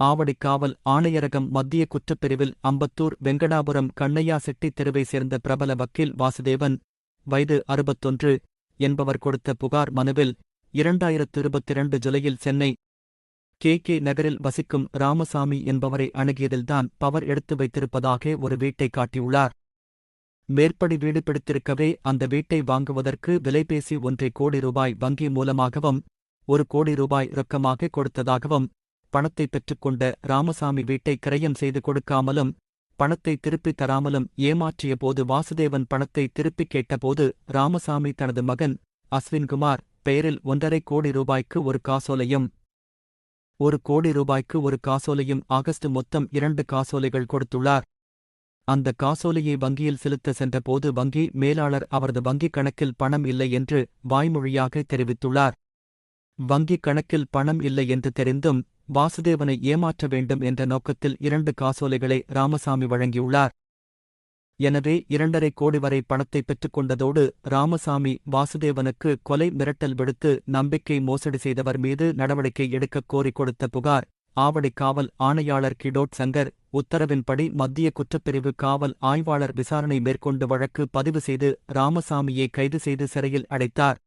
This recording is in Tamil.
ஆவடிக்காவல் ஆணையரகம் மத்திய குற்றப்பிரிவில் அம்பத்தூர் வெங்கடாபுரம் கண்ணையா செட்டி தெருவை சேர்ந்த பிரபல வக்கீல் வாசுதேவன். வயது அறுபத்தொன்று என்பவர் கொடுத்த புகார் மனுவில் இரண்டாயிரத்து இருபத்திரண்டு ஜூலையில் சென்னை கே கே நகரில் வசிக்கும் ராமசாமி என்பவரை அணுகியதில்தான் பவர் எடுத்து வைத்திருப்பதாக ஒரு வீட்டை காட்டியுள்ளார். மேற்படி வீடு பிடித்திருக்கவே அந்த வீட்டை வாங்குவதற்கு விலைபேசி ஒன்றை கோடி ரூபாய் வங்கி மூலமாகவும் ஒரு கோடி ரூபாய் ரொக்கமாக கொடுத்ததாகவும் பணத்தை பெற்றுக்கொண்ட ராமசாமி வீட்டை கிரயம் செய்து கொடுக்காமலும் பணத்தை திருப்பித் தராமலும் ஏமாற்றிய போது வாசுதேவன் பணத்தை திருப்பிக் கேட்டபோது ராமசாமி தனது மகன் அஸ்வின்குமார் பெயரில் ஒன்றரை கோடி ரூபாய்க்கு ஒரு காசோலையும் ஒரு கோடி ரூபாய்க்கு ஒரு காசோலையும் ஆகஸ்ட் மொத்தம் இரண்டு காசோலைகள் கொடுத்துள்ளார். அந்த காசோலையை வங்கியில் செலுத்த சென்றபோது வங்கி மேலாளர் அவரது வங்கிக் கணக்கில் பணம் இல்லை என்று வாய்மொழியாக தெரிவித்துள்ளார். வங்கிக் கணக்கில் பணம் இல்லை என்று தெரிந்தும் வாசுதேவனை ஏமாற்ற வேண்டும் என்ற நோக்கத்தில் இரண்டு காசோலைகளை ராமசாமி வழங்கியுள்ளார். எனவே இரண்டரை கோடி வரை பணத்தை பெற்றுக்கொண்டதோடு ராமசாமி வாசுதேவனுக்கு கொலை மிரட்டல் விடுத்து நம்பிக்கை மோசடி செய்தவர் மீது நடவடிக்கை எடுக்கக் கோரி கொடுத்த புகார். ஆவடி காவல் ஆணையாளர் கிடோட் சங்கர் உத்தரவின்படி மத்திய குற்றப்பிரிவு காவல் ஆய்வாளர் விசாரணை மேற்கொண்டு வழக்கு பதிவு செய்து ராமசாமியை கைது செய்து சிறையில் அடைத்தார்.